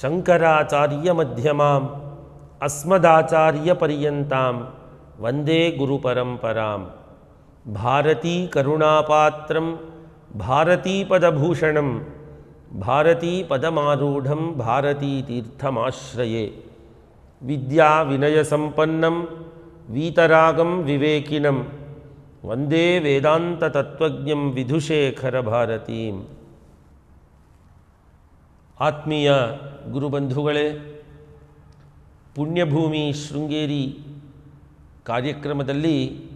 शंकराचार्य मध्यमस्मदाचार्यपर्यता वंदे शङ्कराचार्यमध्यमाम् अस्मदाचार्यपर्यन्तां वंदे गुरुपरम्परां भारतीकरुणापात्रं भारतीपदभूषणं भारतीपदमारूढं भारतीतीर्थमाश्रये। वीतरागम वीतरागं वंदे वंदे वेदान्ततत्त्वज्ञं भारती ಆತ್ಮೀಯ ಗುರುಬಂಧುಗಳೇ, ಪುಣ್ಯಭೂಮಿ ಶೃಂಗೇರಿ ಕಾರ್ಯಕ್ರಮದಲ್ಲಿ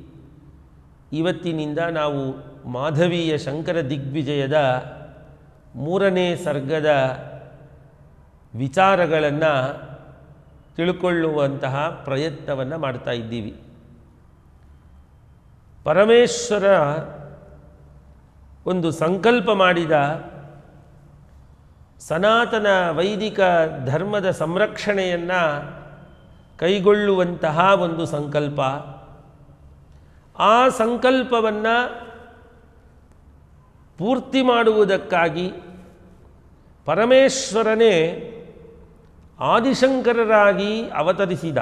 ಇವತ್ತಿನಿಂದ ನಾವು ಮಾಧವೀಯ ಶಂಕರ ದಿಗ್ವಿಜಯದ ಮೂರನೇ ಸರ್ಗದ ವಿಚಾರಗಳನ್ನು ತಿಳ್ಕೊಳ್ಳುವಂತಹ ಪ್ರಯತ್ನವನ್ನು ಮಾಡ್ತಾ ಇದ್ದೀವಿ. ಪರಮೇಶ್ವರ ಒಂದು ಸಂಕಲ್ಪ ಮಾಡಿದ ಸನಾತನ ವೈದಿಕ ಧರ್ಮದ ಸಂರಕ್ಷಣೆಯನ್ನು ಕೈಗೊಳ್ಳುವಂತಹ ಒಂದು ಸಂಕಲ್ಪ. ಆ ಸಂಕಲ್ಪವನ್ನು ಪೂರ್ತಿ ಮಾಡುವುದಕ್ಕಾಗಿ ಪರಮೇಶ್ವರನೇ ಆದಿಶಂಕರರಾಗಿ ಅವತರಿಸಿದ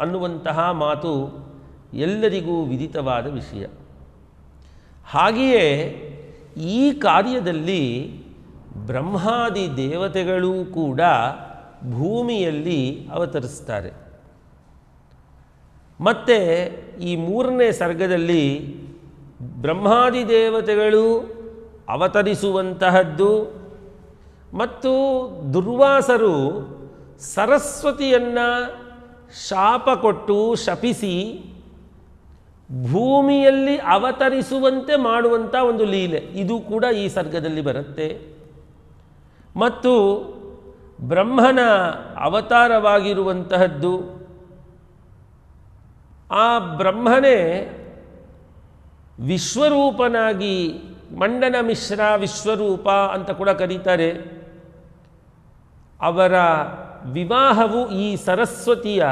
ಅನ್ನುವಂತಹ ಮಾತು ಎಲ್ಲರಿಗೂ ವಿದಿತವಾದ ವಿಷಯ. ಹಾಗೆಯೇ ಈ ಕಾರ್ಯದಲ್ಲಿ ಬ್ರಹ್ಮಾದಿ ದೇವತೆಗಳೂ ಕೂಡ ಭೂಮಿಯಲ್ಲಿ ಅವತರಿಸ್ತಾರೆ. ಮತ್ತೆ ಈ ಮೂರನೇ ಸರ್ಗದಲ್ಲಿ ಬ್ರಹ್ಮಾದಿ ದೇವತೆಗಳು ಅವತರಿಸುವಂತಹದ್ದು ಮತ್ತು ದುರ್ವಾಸರು ಸರಸ್ವತಿಯನ್ನು ಶಾಪ ಕೊಟ್ಟು ಶಪಿಸಿ ಭೂಮಿಯಲ್ಲಿ ಅವತರಿಸುವಂತೆ ಮಾಡುವಂಥ ಒಂದು ಲೀಲೆ. ಇದು ಕೂಡ ಈ ಸರ್ಗದಲ್ಲಿ ಬರುತ್ತೆ. ಮತ್ತು ಬ್ರಹ್ಮನ ಅವತಾರವಾಗಿರುವಂತಹದ್ದು, ಆ ಬ್ರಹ್ಮನೇ ವಿಶ್ವರೂಪನಾಗಿ ಮಂಡನ ಮಿಶ್ರ ವಿಶ್ವರೂಪ ಅಂತ ಕೂಡ ಕರೀತಾರೆ. ಅವರ ವಿವಾಹವು ಈ ಸರಸ್ವತಿಯ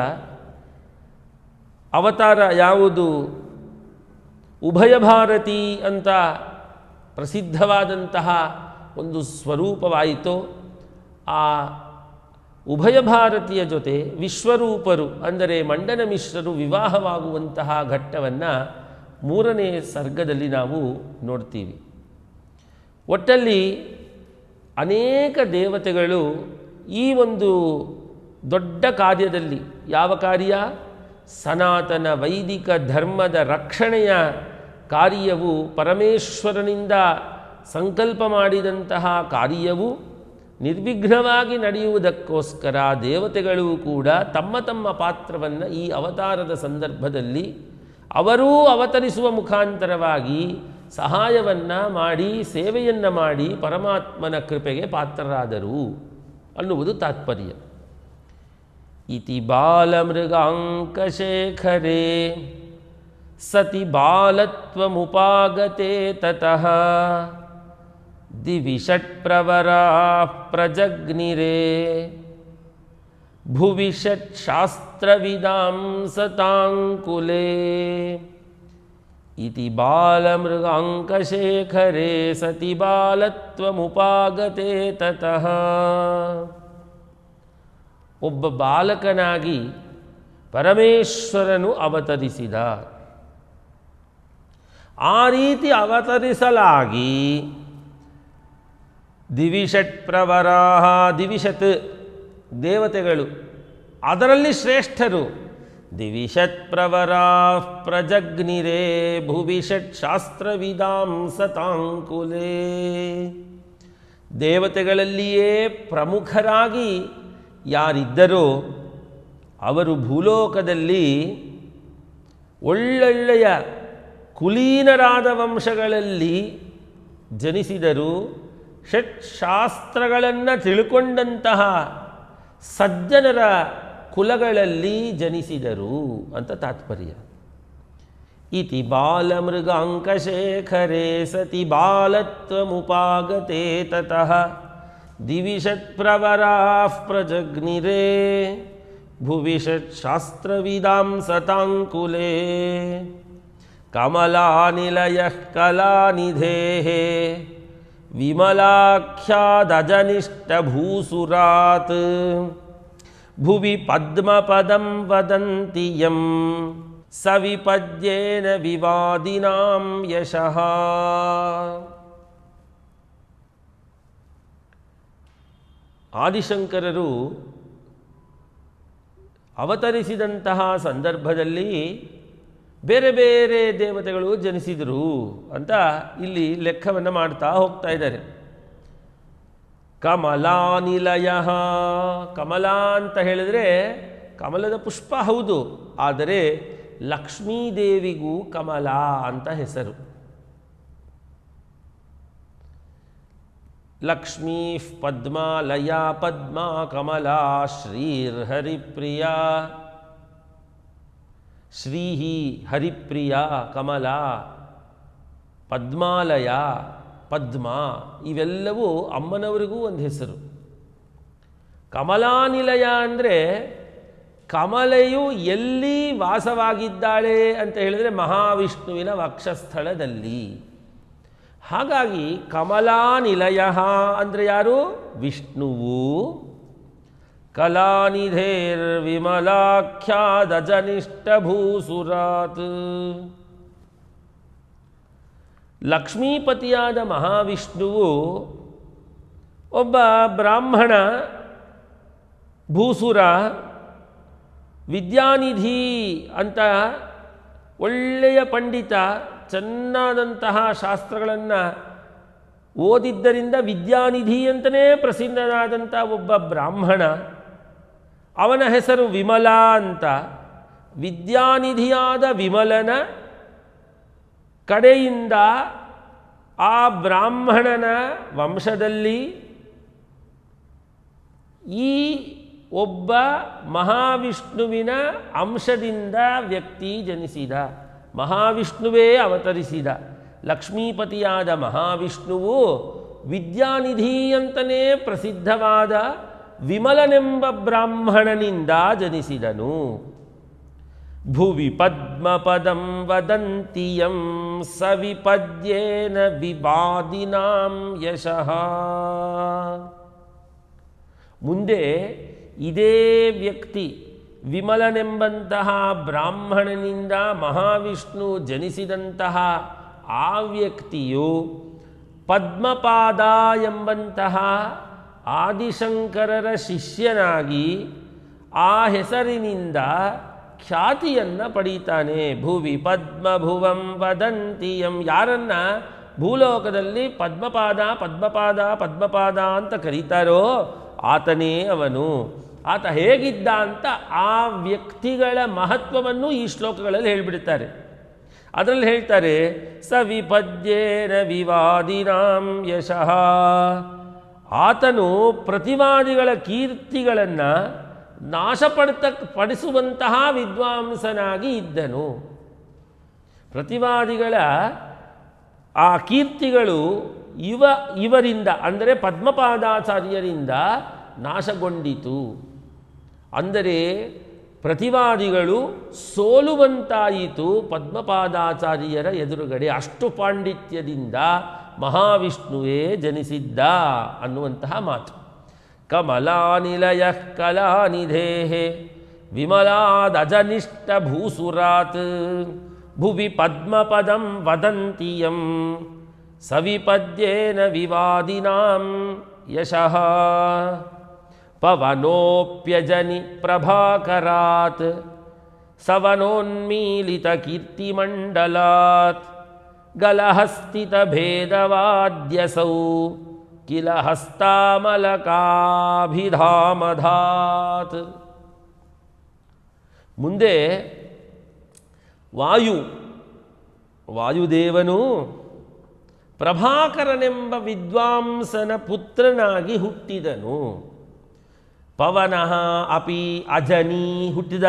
ಅವತಾರ ಯಾವುದು? ಉಭಯ ಭಾರತಿ ಅಂತ ಪ್ರಸಿದ್ಧವಾದಂತಹ ಒಂದು ಸ್ವರೂಪವಾಯಿತು, ಆ ಉಭಯ ಭಾರತೀಯ ಜೊತೆ ವಿಶ್ವರೂಪರು, ಅಂದರೆ ಮಂಡನ ಮಿಶ್ರರು ವಿವಾಹವಾಗುವಂತಹ ಘಟ್ಟವನ್ನು ಮೂರನೇ ಸರ್ಗದಲ್ಲಿ ನಾವು ನೋಡ್ತೀವಿ. ಒಟ್ಟಲ್ಲಿ ಅನೇಕ ದೇವತೆಗಳು ಈ ಒಂದು ದೊಡ್ಡ ಕಾರ್ಯದಲ್ಲಿ, ಯಾವ ಕಾರ್ಯ? ಸನಾತನ ವೈದಿಕ ಧರ್ಮದ ರಕ್ಷಣೆಯ ಕಾರ್ಯವು ಪರಮೇಶ್ವರನಿಂದ ಸಂಕಲ್ಪ ಮಾಡಿದಂತಹ ಕಾರ್ಯವು ನಿರ್ವಿಘ್ನವಾಗಿ ನಡೆಯುವುದಕ್ಕೋಸ್ಕರ ದೇವತೆಗಳು ಕೂಡ ತಮ್ಮ ತಮ್ಮ ಪಾತ್ರವನ್ನು ಈ ಅವತಾರದ ಸಂದರ್ಭದಲ್ಲಿ ಅವರೂ ಅವತರಿಸುವ ಮುಖಾಂತರವಾಗಿ ಸಹಾಯವನ್ನು ಮಾಡಿ, ಸೇವೆಯನ್ನು ಮಾಡಿ ಪರಮಾತ್ಮನ ಕೃಪೆಗೆ ಪಾತ್ರರಾದರು ಅನ್ನುವುದು ತಾತ್ಪರ್ಯ. ಇತಿ ಬಾಲಮೃಗಾಂಕಶೇಖರೇ ಸತಿ ಬಾಲತ್ವಮುಪಾಗತೆ ತತಃ ದಿವಿ ಷಟ್ಪ್ರವರಾ ಪ್ರಜಗ್ನಿರೇ ಭುವಿ ಷಟ್ಶಾಸ್ತ್ರವಿದಾಂ ಸತಾಂಕುಲೇ ಇತಿ ಬಾಲಮೃಗಾಂಕಶೇಖರೇ ಸತಿ ಬಾಲತ್ವಮುಪಾಗತೆ ತತಃ ಒಬ್ಬ ಬಾಲಕನಾಗಿ ಪರಮೇಶ್ವರನು ಅವತರಿಸಿದ ಆ ರೀತಿ ಅವತರಿಸಲಾಗಿ ದಿವಿಷಟ್ ಪ್ರವರಾಹ, ದಿವಿಷತ್ ದೇವತೆಗಳು. ಅದರಲ್ಲಿ ಶ್ರೇಷ್ಠರು. ದಿವಿಷತ್ ಪ್ರವರಾ ಪ್ರಜಗ್ನಿರೇ ಭುವಿಷಟ್ ಶಾಸ್ತ್ರವಿದಾಂ ಸತಾಂಕುಲೇ. ದೇವತೆಗಳಲ್ಲಿಯೇ ಪ್ರಮುಖರಾಗಿ ಯಾರಿದ್ದರೋ, ಅವರು ಭೂಲೋಕದಲ್ಲಿ ಒಳ್ಳೊಳ್ಳೆಯ ಕುಲೀನರಾದ ವಂಶಗಳಲ್ಲಿ ಜನಿಸಿದರು ಷಟ್ ಶಾಸ್ತ್ರಗಳನ್ನು ತಿಳ್ಕೊಂಡಂತಹ ಸಜ್ಜನರ ಕುಲಗಳಲ್ಲಿ ಜನಿಸಿದರು ಅಂತ ತಾತ್ಪರ್ಯ. ಇತಿ ಬಾಲಮೃಗಾಂಕಶೇಖರೇ ಸತಿ ಬಾಲತ್ವಮುಪಾಗತೆ ತತಃ ದಿವಿಷತ್ಪ್ರವರಾಃ ಪ್ರಜಗ್ನಿರೇ ಭುವಿಷತ್ಶಾಸ್ತ್ರವಿದಾಂ ಸತಾಂಕುಲೇ ಕಮಲಾನಿಲಯ ಕಲಾನಿಧೇಃ ವಿಮಲಾಖ್ಯಾದಜನಿಷ್ಟಭೂಸುರಾತ್ ಭುವಿ ಪದ್ಮಪದಂ ವದಂತಿ ಯಂ ಸವಿಪದ್ಯೇನ ವಿವಾದಿನಾಂ ಯಶಃ ಆದಿಶಂಕರರು ಅವತರಿಸಿದಂತಹ ಸಂದರ್ಭದಲ್ಲಿ ಬೇರೆ ಬೇರೆ ದೇವತೆಗಳು ಜನಿಸಿದರು ಅಂತ ಇಲ್ಲಿ ಲೆಕ್ಕವನ್ನು ಮಾಡ್ತಾ ಹೋಗ್ತಾ ಇದ್ದಾರೆ. ಕಮಲಾನಿಲಯ. ಕಮಲ ಅಂತ ಹೇಳಿದ್ರೆ ಕಮಲದ ಪುಷ್ಪ ಹೌದು, ಆದರೆ ಲಕ್ಷ್ಮೀದೇವಿಗೂ ಕಮಲ ಅಂತ ಹೆಸರು. ಲಕ್ಷ್ಮೀ ಪದ್ಮಾ ಪದ್ಮ ಪದ್ಮಾ ಕಮಲಾ ಶ್ರೀರ್ಹರಿಪ್ರಿಯ ಶ್ರೀ ಹರಿಪ್ರಿಯ ಕಮಲ, ಪದ್ಮಾಲಯ, ಪದ್ಮ ಇವೆಲ್ಲವೂ ಅಮ್ಮನವರಿಗೂ ಒಂದು ಹೆಸರು. ಕಮಲಾನಿಲಯ ಅಂದರೆ ಕಮಲೆಯು ಎಲ್ಲಿ ವಾಸವಾಗಿದ್ದಾಳೆ ಅಂತ ಹೇಳಿದರೆ ಮಹಾವಿಷ್ಣುವಿನ ವಕ್ಷಸ್ಥಳದಲ್ಲಿ. ಹಾಗಾಗಿ ಕಮಲಾನಿಲಯ ಅಂದರೆ ಯಾರು? ವಿಷ್ಣುವು. ಕಲಾನಿಧೇರ್ ವಿಮಲಾಖ್ಯಾದಜನಿಷ್ಟಭೂಸುರಾತ್ ಲಕ್ಷ್ಮೀಪತಿಯಾದ ಮಹಾವಿಷ್ಣುವು ಒಬ್ಬ ಬ್ರಾಹ್ಮಣ ಭೂಸುರ ವಿದ್ಯಾನಿಧಿ ಅಂತ ಒಳ್ಳೆಯ ಪಂಡಿತ ಚೆನ್ನಾದಂತಹ ಶಾಸ್ತ್ರಗಳನ್ನು ಓದಿದ್ದರಿಂದ ವಿದ್ಯಾನಿಧಿ ಅಂತಲೇ ಪ್ರಸಿದ್ಧನಾದಂಥ ಒಬ್ಬ ಬ್ರಾಹ್ಮಣ. ಅವನ ಹೆಸರು ವಿಮಲ ಅಂತ. ವಿದ್ಯಾನಿಧಿಯಾದ ವಿಮಲನ ಕಡೆಯಿಂದ ಆ ಬ್ರಾಹ್ಮಣನ ವಂಶದಲ್ಲಿ ಈ ಒಬ್ಬ ಮಹಾವಿಷ್ಣುವಿನ ಅಂಶದಿಂದ ವ್ಯಕ್ತಿ ಜನಿಸಿದ. ಮಹಾವಿಷ್ಣುವೇ ಅವತರಿಸಿದ. ಲಕ್ಷ್ಮೀಪತಿಯಾದ ಮಹಾವಿಷ್ಣುವು ವಿದ್ಯಾನಿಧಿ ಅಂತಲೇ ಪ್ರಸಿದ್ಧವಾದ ವಿಮಲನೆಂಬ ಬ್ರಾಹ್ಮಣನಿಂದ ಜನಿಸಿದನು. ಭುವಿ ಪದ್ಮಪದಂ ವದಂತಿಯಂ ಸವಿಪದ್ಯೇನ ವಿವಾದಿನಾಂ ಯಶಃ. ಮುಂದೆ ಇದೇ ವ್ಯಕ್ತಿ ವಿಮಲನೆಂಬಂತಹ ಬ್ರಾಹ್ಮಣನಿಂದ ಮಹಾವಿಷ್ಣು ಜನಿಸಿದಂತಹ ಆ ವ್ಯಕ್ತಿಯು ಪದ್ಮಪಾದ ಎಂಬಂತಹ ಆದಿಶಂಕರರ ಶಿಷ್ಯನಾಗಿ ಆ ಹೆಸರಿನಿಂದ ಖ್ಯಾತಿಯನ್ನು ಪಡೀತಾನೆ. ಭುವಿ ಪದ್ಮಭುವಂ ವದಂತಿಯಂ. ಯಾರನ್ನ ಭೂಲೋಕದಲ್ಲಿ ಪದ್ಮಪಾದ ಪದ್ಮಪಾದ ಪದ್ಮಪಾದ ಅಂತ ಕರೀತಾರೋ ಆತನೇ ಅವನು. ಆತ ಹೇಗಿದ್ದ ಅಂತ ಆ ವ್ಯಕ್ತಿಗಳ ಮಹತ್ವವನ್ನು ಈ ಶ್ಲೋಕಗಳಲ್ಲಿ ಹೇಳಿಬಿಡ್ತಾರೆ. ಅದರಲ್ಲಿ ಹೇಳ್ತಾರೆ, ಸವಿಪದ್ಯೇನ ವಿವಾದಿನಾಂ ಯಶಃ. ಆತನು ಪ್ರತಿವಾದಿಗಳ ಕೀರ್ತಿಗಳನ್ನು ನಾಶಪಡ್ತ ಪಡಿಸುವಂತಹ ವಿದ್ವಾಂಸನಾಗಿ ಇದ್ದನು. ಪ್ರತಿವಾದಿಗಳ ಆ ಕೀರ್ತಿಗಳು ಇವ, ಇವರಿಂದ, ಅಂದರೆ ಪದ್ಮಪಾದಾಚಾರ್ಯರಿಂದ ನಾಶಗೊಂಡಿತು. ಅಂದರೆ ಪ್ರತಿವಾದಿಗಳು ಸೋಲುವಂತಾಯಿತು ಪದ್ಮಪಾದಾಚಾರ್ಯರ ಎದುರುಗಡೆ. ಅಷ್ಟು ಪಾಂಡಿತ್ಯದಿಂದ महाविष्णुवे जनिषदा अनुवन्तः मातुः कमलानिलयः कलानिधेः विमलादजनिष्टभूसुरात् ಭುವಿ ಪದ್ಮಪದಂ ವದಂತಿಯಂ ಸವಿಪದ್ಯೇನ ವಿವಾದಿನಾಂ ಯಶಃ. यशः पवनोऽप्यजनि प्रभाकरात् सवनोन्मीलितकीर्तिमण्डलात् ಗಲಹಸ್ತಿತಭೇದವಾದ್ಯಸೌ ಕಿಲ ಹಸ್ತಾಮಲಕಾಭಿಧಾಮಧಾತ್. ಮುಂದೆ ವಾಯು, ವಾಯುದೇವನು ಪ್ರಭಾಕರನೆಂಬ ವಿದ್ವಾಂಸನ ಪುತ್ರನಾಗಿ ಹುಟ್ಟಿದನು. ಪವನಃ ಅಪಿ ಅಜನಿ ಹುಟ್ಟಿದ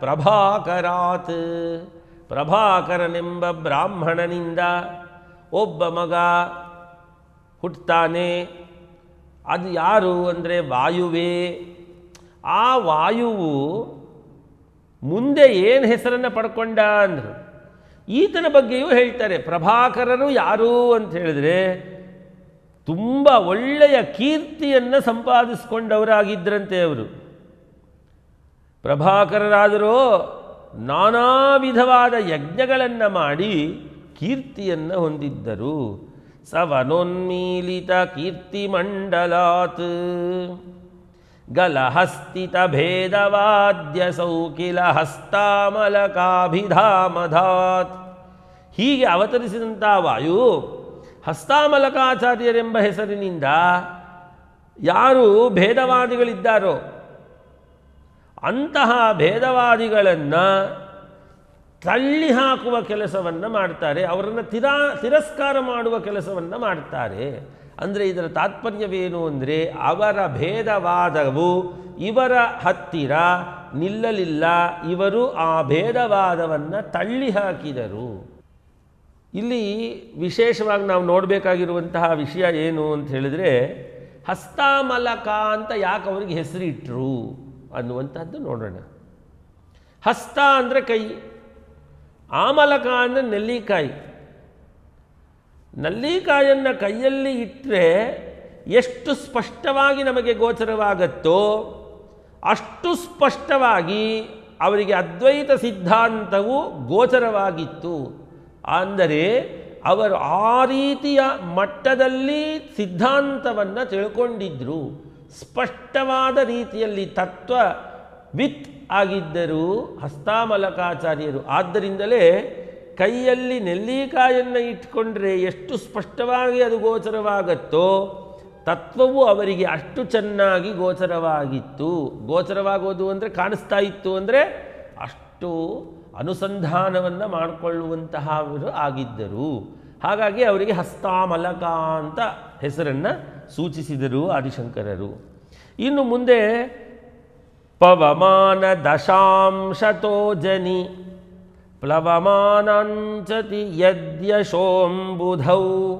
ಪ್ರಭಾಕರಾತ್. ಪ್ರಭಾಕರನೆಂಬ ಬ್ರಾಹ್ಮಣನಿಂದ ಒಬ್ಬ ಮಗ ಹುಟ್ಟುತ್ತಾನೆ ಅದು ಯಾರು ಅಂದರೆ ವಾಯುವೇ. ಆ ವಾಯುವು ಮುಂದೆ ಏನು ಹೆಸರನ್ನು ಪಡ್ಕೊಂಡ ಅಂದರು. ಈತನ ಬಗ್ಗೆಯೂ ಹೇಳ್ತಾರೆ, ಪ್ರಭಾಕರರು ಯಾರು? ಅಂತ ಹೇಳಿದ್ರೆ, ತುಂಬ ಒಳ್ಳೆಯ ಕೀರ್ತಿಯನ್ನು ಸಂಪಾದಿಸ್ಕೊಂಡವರಾಗಿದ್ದರಂತೆ ಅವರು. ಪ್ರಭಾಕರರಾದರೂ ನಾನಾ ವಿಧವಾದ ಯಜ್ಞಗಳನ್ನು ಮಾಡಿ ಕೀರ್ತಿಯನ್ನು ಹೊಂದಿದ್ದರು. ಸವನೋನ್ಮೀಲಿತ ಕೀರ್ತಿಮಂಡಲಾತ್ ಗಲಹಸ್ತಿತ ಭೇದವಾದ್ಯ ಸೌಕಿಲ ಹಸ್ತಾಮಲಕಾಭಿಧಾಮಧಾತ್. ಹೀಗೆ ಅವತರಿಸಿದಂಥ ವಾಯು ಹಸ್ತಾಮಲಕಾಚಾರ್ಯರೆಂಬ ಹೆಸರಿನಿಂದ ಯಾರು ಭೇದವಾದಿಗಳಿದ್ದಾರೋ ಅಂತಹ ಭೇದವಾದಿಗಳನ್ನು ತಳ್ಳಿ ಹಾಕುವ ಕೆಲಸವನ್ನು ಮಾಡ್ತಾರೆ, ಅವರನ್ನು ತಿರಾ, ತಿರಸ್ಕಾರ ಮಾಡುವ ಕೆಲಸವನ್ನು ಮಾಡ್ತಾರೆ. ಅಂದರೆ ಇದರ ತಾತ್ಪರ್ಯವೇನು ಅಂದರೆ ಅವರ ಭೇದವಾದವು ಇವರ ಹತ್ತಿರ ನಿಲ್ಲಲಿಲ್ಲ, ಇವರು ಆ ಭೇದವಾದವನ್ನು ತಳ್ಳಿ ಹಾಕಿದರು. ಇಲ್ಲಿ ವಿಶೇಷವಾಗಿ ನಾವು ನೋಡಬೇಕಾಗಿರುವಂತಹ ವಿಷಯ ಏನು ಅಂತ ಹೇಳಿದರೆ, ಹಸ್ತಾಮಲಕ ಅಂತ ಯಾಕೆ ಅವರಿಗೆ ಹೆಸರಿಟ್ರು? ಅನ್ನುವಂಥದ್ದು ನೋಡೋಣ. ಹಸ್ತ ಅಂದರೆ ಕೈ ಆಮಲಕ ಅಂದರೆ ನೆಲ್ಲಿಕಾಯಿ. ನಲ್ಲಿಕಾಯನ್ನು ಕೈಯಲ್ಲಿ ಇಟ್ಟರೆ ಎಷ್ಟು ಸ್ಪಷ್ಟವಾಗಿ ನಮಗೆ ಗೋಚರವಾಗತ್ತೋ ಅಷ್ಟು ಸ್ಪಷ್ಟವಾಗಿ ಅವರಿಗೆ ಅದ್ವೈತ ಸಿದ್ಧಾಂತವು ಗೋಚರವಾಗಿತ್ತು. ಅಂದರೆ ಅವರು ಆ ರೀತಿಯ ಮಟ್ಟದಲ್ಲಿ ಸಿದ್ಧಾಂತವನ್ನು ತಿಳ್ಕೊಂಡಿದ್ರು. ಸ್ಪಷ್ಟವಾದ ರೀತಿಯಲ್ಲಿ ತತ್ವ ವಿತ್ ಆಗಿದ್ದರು ಹಸ್ತಾಮಲಕಾಚಾರ್ಯರು ಆದ್ದರಿಂದಲೇ ಕೈಯಲ್ಲಿ ನೆಲ್ಲಿಕಾಯನ್ನು ಇಟ್ಕೊಂಡ್ರೆ ಎಷ್ಟು ಸ್ಪಷ್ಟವಾಗಿ ಅದು ಗೋಚರವಾಗತ್ತೋ, ತತ್ವವು ಅವರಿಗೆ ಅಷ್ಟು ಚೆನ್ನಾಗಿ ಗೋಚರವಾಗಿತ್ತು. ಗೋಚರವಾಗೋದು ಅಂದರೆ ಕಾಣಿಸ್ತಾ ಇತ್ತು ಅಂದರೆ ಅಷ್ಟು ಅನುಸಂಧಾನವನ್ನು ಮಾಡಿಕೊಳ್ಳುವಂತಹವರು ಆಗಿದ್ದರು. ಹಾಗಾಗಿ ಅವರಿಗೆ ಹಸ್ತಾಮಲಕ ಅಂತ ಹೆಸರನ್ನು ಸೂಚಿಸಿದರು ಆದಿಶಂಕರರು. ಇನ್ನು ಮುಂದೆ ಪವಮಾನ ದಶಾಂಶತೋ ಜನಿ ಪ್ಲವಮಾನಂಚತಿ ಯದ್ಯಶೋಂಬುಧೌ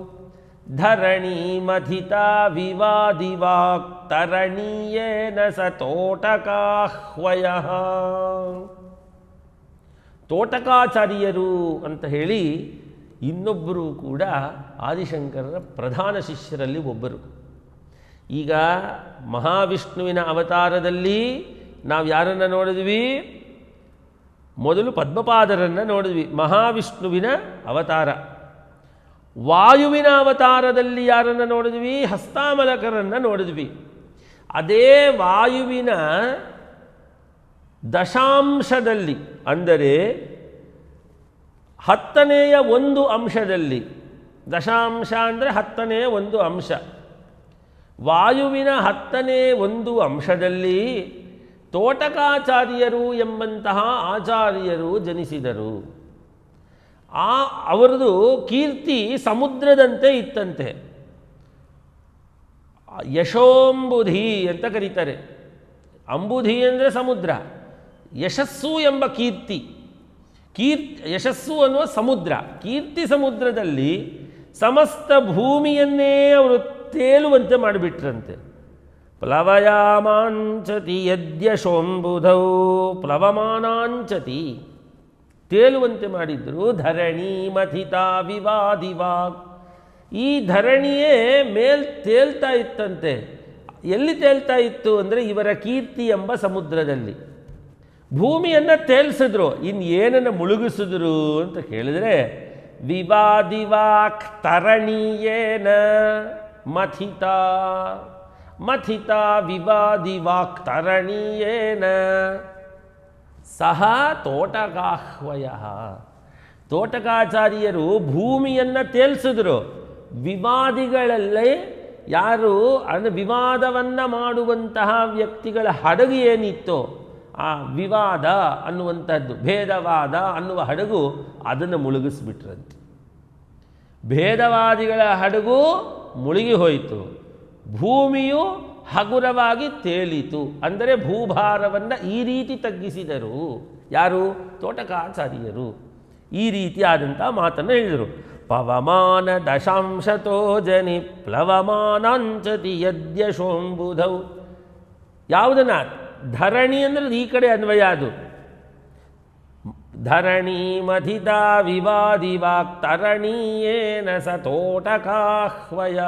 ಧರಣಿ ಮಥಿತ ಸ ತೋಟಕಾಹ್ವಯ ತೋಟಕಾಚಾರ್ಯರು ಅಂತ ಹೇಳಿ ಇನ್ನೊಬ್ಬರು ಕೂಡ ಆದಿಶಂಕರರ ಪ್ರಧಾನ ಶಿಷ್ಯರಲ್ಲಿ ಒಬ್ಬರು. ಈಗ ಮಹಾವಿಷ್ಣುವಿನ ಅವತಾರದಲ್ಲಿ ನಾವು ಯಾರನ್ನು ನೋಡಿದ್ವಿ? ಮೊದಲು ಪದ್ಮಪಾದರನ್ನು ನೋಡಿದ್ವಿ, ಮಹಾವಿಷ್ಣುವಿನ ಅವತಾರ. ವಾಯುವಿನ ಅವತಾರದಲ್ಲಿ ಯಾರನ್ನು ನೋಡಿದ್ವಿ? ಹಸ್ತಾಮಲಕರನ್ನು ನೋಡಿದ್ವಿ. ಅದೇ ವಾಯುವಿನ ದಶಾಂಶದಲ್ಲಿ, ಅಂದರೆ ಹತ್ತನೆಯ ಒಂದು ಅಂಶದಲ್ಲಿ, ದಶಾಂಶ ಅಂದರೆ ಹತ್ತನೆಯ ಒಂದು ಅಂಶ. ವಾಯುವಿನ ಹತ್ತನೇ ಒಂದು ಅಂಶದಲ್ಲಿ ತೋಟಕಾಚಾರ್ಯರು ಎಂಬಂತಹ ಆಚಾರ್ಯರು ಜನಿಸಿದರು. ಆ, ಅವರದು ಕೀರ್ತಿ ಸಮುದ್ರದಂತೆ ಇತ್ತಂತೆ. ಯಶೋಂಬುಧಿ ಅಂತ ಕರೀತಾರೆ. ಅಂಬುಧಿ ಅಂದರೆ ಸಮುದ್ರ. ಯಶಸ್ಸು ಎಂಬ ಕೀರ್ತಿ. ಕೀರ್ತಿ, ಯಶಸ್ಸು ಅನ್ನುವ ಸಮುದ್ರ. ಕೀರ್ತಿ ಸಮುದ್ರದಲ್ಲಿ ಸಮಸ್ತ ಭೂಮಿಯನ್ನೇ ಅವರು ತೇಲುವಂತೆ ಮಾಡಿಬಿಟ್ರಂತೆ. ಪ್ಲವಯಾಮಾಂಚತಿ ಯದ್ಯಶೋಂಬುಧೌ ಪ್ಲವಮಾನಾಂಚತಿ. ತೇಲುವಂತೆ ಮಾಡಿದ್ರು ಧರಣಿ ಮಥಿತ ವಿವಾದಿವಾಗ್ ಈ ಧರಣಿಯೇ ಮೇಲ್ ತೇಲ್ತಾ ಇತ್ತಂತೆ. ಎಲ್ಲಿ ತೇಲ್ತಾ ಇತ್ತು ಅಂದರೆ ಇವರ ಕೀರ್ತಿ ಎಂಬ ಸಮುದ್ರದಲ್ಲಿ. ಭೂಮಿಯನ್ನು ತೇಲ್ಸಿದ್ರು ಇನ್ನು ಏನನ್ನು ಮುಳುಗಿಸಿದ್ರು ಅಂತ ಕೇಳಿದ್ರೆ, ವಿವಾದಿವಾಕ್ ತರಣೀಯೇನ ಮಥಿತ ಮಥಿತ ವಿವಾದಿವಾಕ್ ತರಣೀಯೇನ? ಸಹ ತೋಟಗಾಹ್ವಯ. ತೋಟಕಾಚಾರ್ಯರು ಭೂಮಿಯನ್ನು ತೇಲ್ಸಿದ್ರು. ವಿವಾದಿಗಳಲ್ಲಿ ಯಾರು ಅಂದರೆ ವಿವಾದವನ್ನು ಮಾಡುವಂತಹ ವ್ಯಕ್ತಿಗಳ ಹಡಗು ಏನಿತ್ತೋ ಆ ವಿವಾದ ಅನ್ನುವಂಥದ್ದು, ಭೇದವಾದ ಅನ್ನುವ ಹಡಗು ಅದನ್ನು ಮುಳುಗಿಸ್ಬಿಟ್ರಂತೆ. ಭೇದವಾದಿಗಳ ಹಡಗು ಮುಳುಗಿ ಹೋಯಿತು. ಭೂಮಿಯು ಹಗುರವಾಗಿ ತೇಲಿತು. ಅಂದರೆ ಭೂಭಾರವನ್ನು ಈ ರೀತಿ ತಗ್ಗಿಸಿದರು. ಯಾರು? ತೋಟಕಾಚಾರ್ಯರು. ಈ ರೀತಿಯಾದಂಥ ಮಾತನ್ನು ಹೇಳಿದರು. ಪವಮಾನ ದಶಾಂಶತೋ ಜನಿ, ಪ್ಲವಮಾನಾಂಚತಿ ಯದ್ಯಶೋಂಬುಧೌ. ಯಾವುದನ್ನ ಧರಣಿ ಅಂದರೆ ಈ ಕಡೆ ಅನ್ವಯ ಅದು ಧರಣಿ ಮಥಿತ ವಿವಾದಿ ವಾಕ್ತರಣೀಯೇನ ಸ ತೋಟಕಾಹ್ವಯ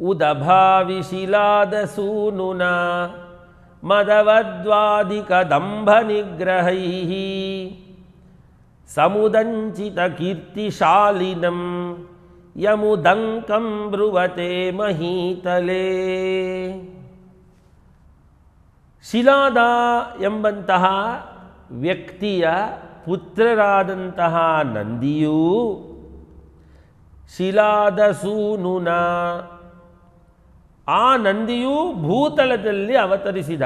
ಉದಭಾವಿ ಶಿಲಾದಸೂನುನ ಮದವದ್ವಾದಿಕದಂಭ ನಿಗ್ರಹೈ ಸಮುದಂಚಿತ ಶಿಲಾದ ಎಂಬಂತಹ ವ್ಯಕ್ತಿಯ ಪುತ್ರರಾದಂತಹ ನಂದಿಯೂ ಶಿಲಾದ ಸೂನುನ ಆ ನಂದಿಯೂ ಭೂತಳದಲ್ಲಿ ಅವತರಿಸಿದ.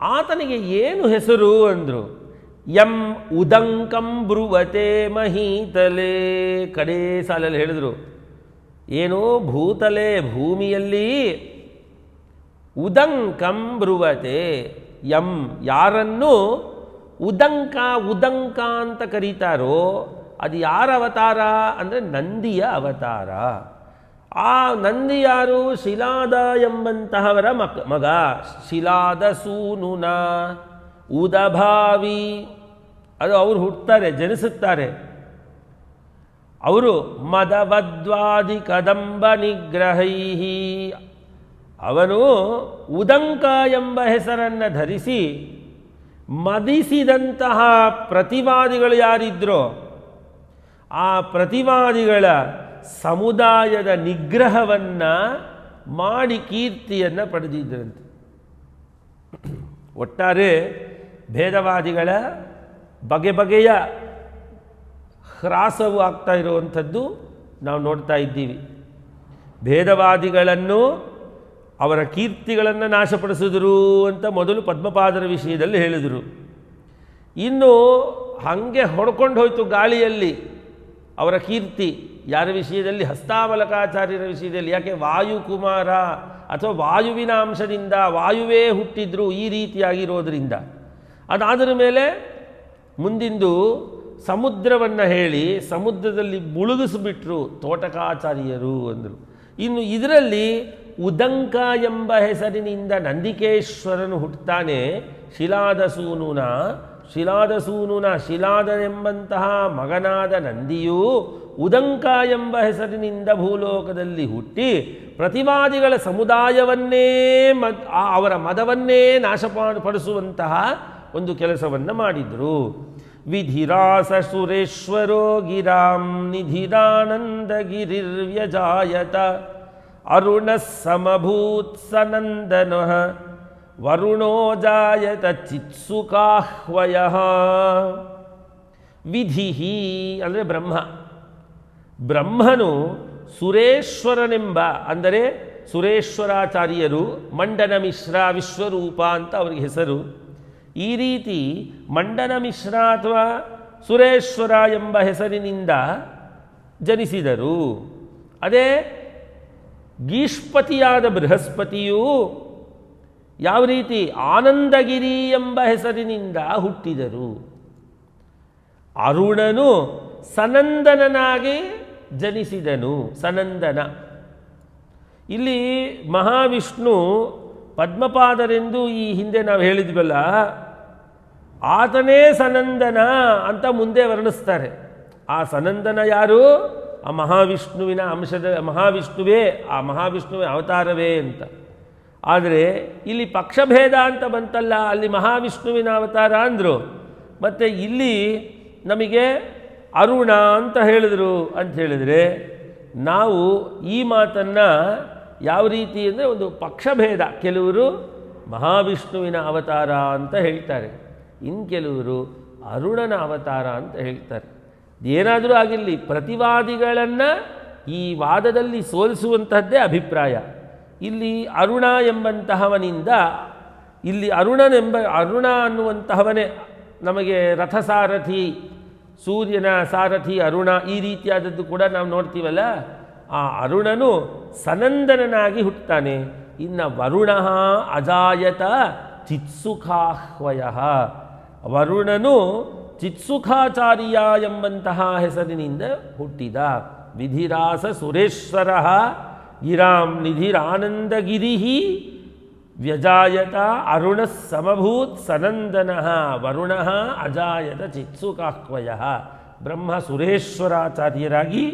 ಆತನಿಗೆ ಏನು ಹೆಸರು ಅಂದರು? ಎಂ ಉದಂಕಂ ಬ್ರುವತೆ ಮಹೀತಲೆ ಕಡೇ ಸಾಲಲ್ಲಿ ಹೇಳಿದರು. ಏನು ಭೂತಲೆ ಭೂಮಿಯಲ್ಲಿ ಉದಂಕಂ ಬ್ರುವತೆ. ಎಂ ಯಾರನ್ನು ಉದಂಕ ಉದಂಕ ಅಂತ ಕರೀತಾರೋ, ಅದು ಯಾರ ಅವತಾರ? ಅಂದರೆ ನಂದಿಯ ಅವತಾರ. ಆ ನಂದಿ ಯಾರು? ಶಿಲಾದ ಎಂಬಂತಹವರ ಮಕ್, ಮಗ. ಶಿಲಾದ ಸೂನುನ, ಉದಭಾವಿ. ಅದು ಅವರು ಹುಟ್ಟುತ್ತಾರೆ ಜನಿಸುತ್ತಾರೆ. ಅವರು ಮದವದ್ವಾದಿ ಕದಂಬ ನಿಗ್ರಹೈ ಅವನು ಉದಂಕ ಎಂಬ ಹೆಸರನ್ನು ಧರಿಸಿ ಮದಿಸಿದಂತಹ ಪ್ರತಿವಾದಿಗಳು ಯಾರಿದ್ರೋ, ಆ ಪ್ರತಿವಾದಿಗಳ ಸಮುದಾಯದ ನಿಗ್ರಹವನ್ನು ಮಾಡಿ ಕೀರ್ತಿಯನ್ನು ಪಡೆದಿದ್ದರಂತೆ ಒಟ್ಟಾರೆ ಭೇದವಾದಿಗಳ ಬಗೆ ಬಗೆಯ ಹ್ರಾಸವು ಆಗ್ತಾ ಇರುವಂಥದ್ದು ನಾವು ನೋಡ್ತಾ ಇದ್ದೀವಿ. ಭೇದವಾದಿಗಳನ್ನು ಅವರ ಕೀರ್ತಿಗಳನ್ನು ನಾಶಪಡಿಸಿದರು ಅಂತ ಮೊದಲು ಪದ್ಮಪಾದರ ವಿಷಯದಲ್ಲಿ ಹೇಳಿದರು. ಇನ್ನು ಹಾಗೆ ಹೊಡ್ಕೊಂಡು ಹೋಯಿತು ಗಾಳಿಯಲ್ಲಿ ಅವರ ಕೀರ್ತಿ. ಯಾರ ವಿಷಯದಲ್ಲಿ? ಹಸ್ತಾವಲಕಾಚಾರ್ಯರ ವಿಷಯದಲ್ಲಿ. ಯಾಕೆ? ವಾಯುಕುಮಾರ ಅಥವಾ ವಾಯುವಿನ ಅಂಶದಿಂದ ವಾಯುವೇ ಹುಟ್ಟಿದ್ರು ಈ ರೀತಿಯಾಗಿರೋದ್ರಿಂದ. ಅದಾದರ ಮೇಲೆ ಮುಂದಿಂದು ಸಮುದ್ರವನ್ನು ಹೇಳಿ ಸಮುದ್ರದಲ್ಲಿ ಮುಳುಗಿಸ್ಬಿಟ್ರು ತೋಟಕಾಚಾರ್ಯರು ಅಂದರು. ಇನ್ನು ಇದರಲ್ಲಿ ಉದಂಕ ಎಂಬ ಹೆಸರಿನಿಂದ ನಂದಿಕೇಶ್ವರನು ಹುಟ್ಟುತ್ತಾನೆ ಶಿಲಾದಸೂನುನ ಶಿಲಾದಸೂನುನ ಶಿಲಾದ ಸೂನುನ ಶಿಲಾದ ಎಂಬಂತಹ ಮಗನಾದ ನಂದಿಯು ಉದಂಕ ಎಂಬ ಹೆಸರಿನಿಂದ ಭೂಲೋಕದಲ್ಲಿ ಹುಟ್ಟಿ ಪ್ರತಿವಾದಿಗಳ ಸಮುದಾಯವನ್ನೇ ಮದ್ ಅವರ ಮದವನ್ನೇ ನಾಶಪಡಿಸುವಂತಹ ಒಂದು ಕೆಲಸವನ್ನು ಮಾಡಿದರು. ವಿಧಿರಾಸ ಸುರೇಶ್ವರೋ ಗಿರಾಂ ನಿಧಿರಾನಂದಗಿರಿರ್ವ್ಯಜಾಯತ ಅರುಣ ಸಮಭೂತ್ ಸನಂದನ ವರುಣೋ ಜಾಯತ ಚಿತ್ಸುಕಾಹ್ವಯ. ವಿಧಿ ಅಂದರೆ ಬ್ರಹ್ಮ. ಬ್ರಹ್ಮನು ಸುರೇಶ್ವರನೆಂಬ ಅಂದರೆ ಸುರೇಶ್ವರಾಚಾರ್ಯರು ಮಂಡನ ಮಿಶ್ರ ವಿಶ್ವರೂಪ ಅಂತ ಅವರಿಗೆ ಹೆಸರು. ಈ ರೀತಿ ಮಂಡನ ಮಿಶ್ರ ಅಥವಾ ಸುರೇಶ್ವರ ಎಂಬ ಹೆಸರಿನಿಂದ ಜನಿಸಿದರು. ಅದೇ ಗೀಷ್ಪತಿಯಾದ ಬೃಹಸ್ಪತಿಯು ಯಾವ ರೀತಿ ಆನಂದಗಿರಿ ಎಂಬ ಹೆಸರಿನಿಂದ ಹುಟ್ಟಿದರು. ಅರುಣನು ಸನಂದನನಾಗಿ ಜನಿಸಿದನು, ಸನಂದನ. ಇಲ್ಲಿ ಮಹಾವಿಷ್ಣು ಪದ್ಮಪಾದರೆಂದು ಈ ಹಿಂದೆ ನಾವು ಹೇಳಿದ್ವಲ್ಲ ಆತನೇ ಸನಂದನ ಅಂತ ಮುಂದೆ ವರ್ಣಿಸ್ತಾರೆ. ಆ ಸನಂದನ ಯಾರು? ಆ ಮಹಾವಿಷ್ಣುವಿನ ಅಂಶದ, ಮಹಾವಿಷ್ಣುವೇ, ಆ ಮಹಾವಿಷ್ಣುವೇ ಅವತಾರವೇ ಅಂತ. ಆದರೆ ಇಲ್ಲಿ ಪಕ್ಷಭೇದ ಅಂತ ಬಂತಲ್ಲ, ಅಲ್ಲಿ ಮಹಾವಿಷ್ಣುವಿನ ಅವತಾರ ಅಂದರು. ಮತ್ತು ಇಲ್ಲಿ ನಮಗೆ ಅರುಣ ಅಂತ ಹೇಳಿದರು ಅಂತ ಹೇಳಿದರೆ, ನಾವು ಈ ಮಾತನ್ನು ಯಾವ ರೀತಿ ಅಂದರೆ ಒಂದು ಪಕ್ಷಭೇದ. ಕೆಲವರು ಮಹಾವಿಷ್ಣುವಿನ ಅವತಾರ ಅಂತ ಹೇಳ್ತಾರೆ. ಇನ್ನು ಕೆಲವರು ಅರುಣನ ಅವತಾರ ಅಂತ ಹೇಳ್ತಾರೆ. ಏನಾದರೂ ಆಗಿರಲಿ, ಪ್ರತಿವಾದಿಗಳನ್ನು ಈ ವಾದದಲ್ಲಿ ಸೋಲಿಸುವಂತಹದ್ದೇ ಅಭಿಪ್ರಾಯ. ಇಲ್ಲಿ ಅರುಣ ಎಂಬಂತಹವನಿಂದ, ಇಲ್ಲಿ ಅರುಣನೆಂಬ, ಅರುಣ ಅನ್ನುವಂತಹವನೇ ನಮಗೆ ರಥಸಾರಥಿ, ಸೂರ್ಯನ ಸಾರಥಿ ಅರುಣ ಈ ರೀತಿಯಾದದ್ದು ಕೂಡ ನಾವು ನೋಡ್ತೀವಲ್ಲ. ಆ ಅರುಣನು ಸನಂದನನಾಗಿ ಹುಟ್ಟುತ್ತಾನೆ. ಇನ್ನು ವರುಣ ಅಜಾಯತ ಚಿತ್ಸುಖಾಹ್ವಯ. ವರುಣನು ಚಿತ್ಸುಖಾಚಾರ್ಯ ಎಂಬಂತಹ ಹೆಸರಿನಿಂದ ಹುಟ್ಟಿದ. ವಿಧಿರಾಸ ಸುರೇಶ್ವರ ಇರಾಂ ನಿಧಿರಾನಂದಗಿರಿ ವ್ಯಜಾಯತ ಅರುಣ ಸಮಭೂತ್ ಸನಂದನ ವರುಣ ಅಜಾಯತ ಚಿತ್ಸುಕಾಹ್ವಯ ಬ್ರಹ್ಮ ಸುರೇಶ್ವರಾಚಾರ್ಯರಾಗಿ,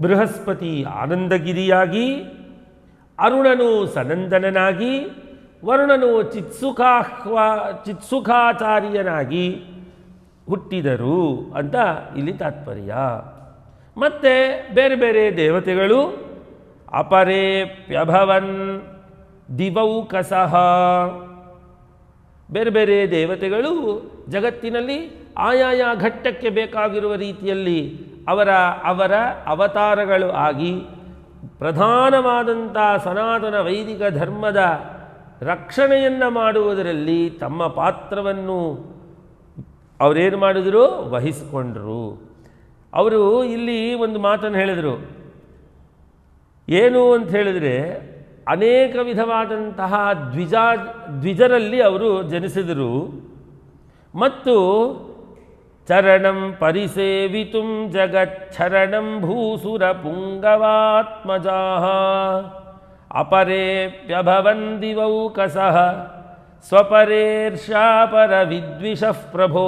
ಬೃಹಸ್ಪತಿ ಆನಂದಗಿರಿಯಾಗಿ, ಅರುಣನು ಸನಂದನನಾಗಿ ವರುಣನು ಚಿತ್ಸುಖಾಹ್ವ ಚಿತ್ಸುಖಾಚಾರ್ಯನಾಗಿ ಹುಟ್ಟಿದರು ಅಂತ ಇಲ್ಲಿ ತಾತ್ಪರ್ಯ. ಮತ್ತು ಬೇರೆ ಬೇರೆ ದೇವತೆಗಳು ಅಪರೇಪ್ಯಭವನ್ ದಿವೌಕಸಹ ಬೇರೆ ಬೇರೆ ದೇವತೆಗಳು ಜಗತ್ತಿನಲ್ಲಿ ಆಯಾಯ ಘಟ್ಟಕ್ಕೆ ಬೇಕಾಗಿರುವ ರೀತಿಯಲ್ಲಿ ಅವರ ಅವರ ಅವತಾರಗಳು ಆಗಿ ಪ್ರಧಾನವಾದಂಥ ಸನಾತನ ವೈದಿಕ ಧರ್ಮದ ರಕ್ಷಣೆಯನ್ನು ಮಾಡುವುದರಲ್ಲಿ ತಮ್ಮ ಪಾತ್ರವನ್ನು ಅವರೇನು ಮಾಡಿದ್ರು? ವಹಿಸಿಕೊಂಡರು. ಅವರು ಇಲ್ಲಿ ಒಂದು ಮಾತನ್ನು ಹೇಳಿದರು. ಏನು ಅಂತ ಹೇಳಿದರೆ, ಅನೇಕ ವಿಧವಾದಂತಹ ದ್ವಿಜ, ದ್ವಿಜರಲ್ಲಿ ಅವರು ಜನಿಸಿದರು. ಮತ್ತು ಚರಣಂ ಪರಿಸೇವಿತು ಜಗಚ್ಛರಣಂ ಭೂಸುರ ಪುಂಗವಾತ್ಮಜಾ ಅಪರೇಪ್ಯಭವನ್ ದಿವೌಕಸಃ ಸ್ವಪರೇರ್ಷಾಪರ ವಿದ್ವಿಷಃ ಪ್ರಭೋ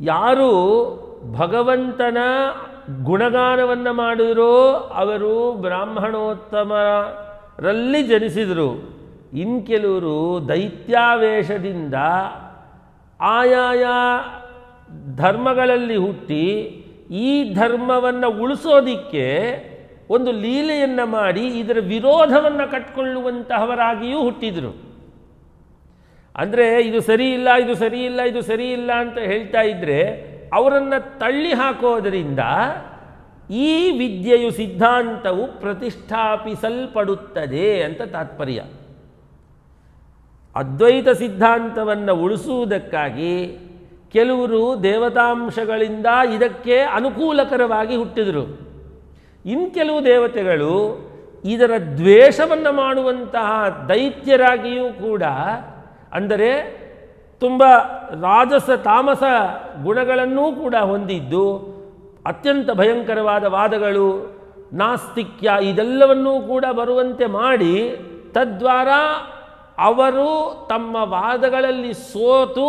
ಯಾರು ಭಗವಂತನ ಗುಣಗಾನವನ್ನು ಮಾಡಿದರೋ ಅವರು ಬ್ರಾಹ್ಮಣೋತ್ತಮರಲ್ಲಿ ಜನಿಸಿದರು ಇನ್ ಕೆಲವರು ದೈತ್ಯಾವೇಶದಿಂದ ಆಯಾಯ ಧರ್ಮಗಳಲ್ಲಿ ಹುಟ್ಟಿ ಈ ಧರ್ಮವನ್ನು ಉಳಿಸೋದಿಕ್ಕೆ ಒಂದು ಲೀಲೆಯನ್ನು ಮಾಡಿ ಇದರ ವಿರೋಧವನ್ನು ಕಟ್ಕೊಳ್ಳುವಂತಹವರಾಗಿಯೂ ಹುಟ್ಟಿದರು. ಅಂದರೆ ಇದು ಸರಿ ಇಲ್ಲ, ಇದು ಸರಿ ಇಲ್ಲ, ಇದು ಸರಿ ಇಲ್ಲ ಅಂತ ಹೇಳ್ತಾ ಇದ್ದರೆ ಅವರನ್ನು ತಳ್ಳಿ ಹಾಕೋದರಿಂದ ಈ ವಿದ್ಯೆಯು ಸಿದ್ಧಾಂತವು ಪ್ರತಿಷ್ಠಾಪಿಸಲ್ಪಡುತ್ತದೆ ಅಂತ ತಾತ್ಪರ್ಯ. ಅದ್ವೈತ ಸಿದ್ಧಾಂತವನ್ನು ಉಳಿಸುವುದಕ್ಕಾಗಿ ಕೆಲವರು ದೇವತಾಂಶಗಳಿಂದ ಇದಕ್ಕೆ ಅನುಕೂಲಕರವಾಗಿ ಹುಟ್ಟಿದರು. ಇನ್ನು ಕೆಲವು ದೇವತೆಗಳು ಇದರ ದ್ವೇಷವನ್ನು ಮಾಡುವಂತಹ ದೈತ್ಯರಾಗಿಯೂ ಕೂಡ, ಅಂದರೆ ತುಂಬ ರಾಜಸ, ತಾಮಸ ಗುಣಗಳನ್ನೂ ಕೂಡ ಹೊಂದಿದ್ದು, ಅತ್ಯಂತ ಭಯಂಕರವಾದ ವಾದಗಳು, ನಾಸ್ತಿಕ್ಯ ಇದೆಲ್ಲವನ್ನೂ ಕೂಡ ಬರುವಂತೆ ಮಾಡಿ, ತದ್ವಾರ ಅವರು ತಮ್ಮ ವಾದಗಳಲ್ಲಿ ಸೋತು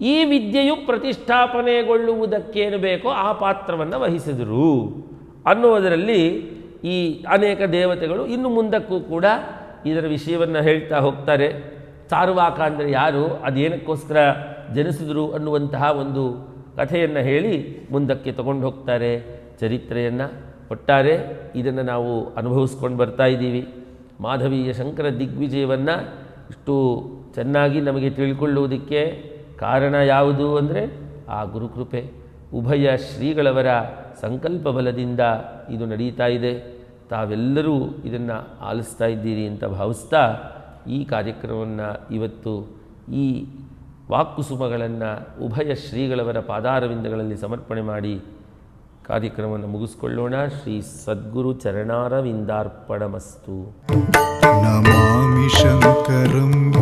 ಈ ವಿದ್ಯೆಯು ಪ್ರತಿಷ್ಠಾಪನೆಗೊಳ್ಳುವುದಕ್ಕೇನು ಬೇಕೋ ಆ ಪಾತ್ರವನ್ನು ವಹಿಸಿದರು. ಅನ್ನುವುದರಲ್ಲಿ ಈ ಅನೇಕ ದೇವತೆಗಳು ಇನ್ನು ಮುಂದಕ್ಕೂ ಕೂಡ ಇದರ ವಿಷಯವನ್ನು ಹೇಳ್ತಾ ಹೋಗ್ತಾರೆ. ಸಾರುವಾಕ ಅಂದರೆ ಯಾರು? ಅದೇನಕ್ಕೋಸ್ಕರ ಜನಿಸಿದರು ಅನ್ನುವಂತಹ ಒಂದು ಕಥೆಯನ್ನು ಹೇಳಿ ಮುಂದಕ್ಕೆ ತಗೊಂಡು ಹೋಗ್ತಾರೆ. ಚರಿತ್ರೆಯನ್ನು ಒಟ್ಟಾರೆ ಇದನ್ನು ನಾವು ಅನುಭವಿಸ್ಕೊಂಡು ಬರ್ತಾ ಇದ್ದೀವಿ. ಮಾಧವೀಯ ಶಂಕರ ದಿಗ್ವಿಜಯವನ್ನು ಇಷ್ಟು ಚೆನ್ನಾಗಿ ನಮಗೆ ತಿಳ್ಕೊಳ್ಳುವುದಕ್ಕೆ ಕಾರಣ ಯಾವುದು ಅಂದರೆ ಆ ಗುರುಕೃಪೆ. ಉಭಯ ಶ್ರೀಗಳವರ ಸಂಕಲ್ಪ ಬಲದಿಂದ ಇದು ನಡೀತಾ ಇದೆ. ತಾವೆಲ್ಲರೂ ಇದನ್ನು ಆಲಿಸ್ತಾ ಇದ್ದೀರಿ ಅಂತ ಭಾವಿಸ್ತಾ ಈ ಕಾರ್ಯಕ್ರಮವನ್ನು ಇವತ್ತು ಈ ವಾಕ್ಕುಸುಮಗಳನ್ನು ಉಭಯ ಶ್ರೀಗಳವರ ಪಾದಾರವಿಂದಗಳಲ್ಲಿ ಸಮರ್ಪಣೆ ಮಾಡಿ ಕಾರ್ಯಕ್ರಮವನ್ನು ಮುಗಿಸ್ಕೊಳ್ಳೋಣ. ಶ್ರೀ ಸದ್ಗುರು ಚರಣಾರವಿಂದಾರ್ಪಣಮಸ್ತು. ನಮಾಮಿ ಶಂಕರಂ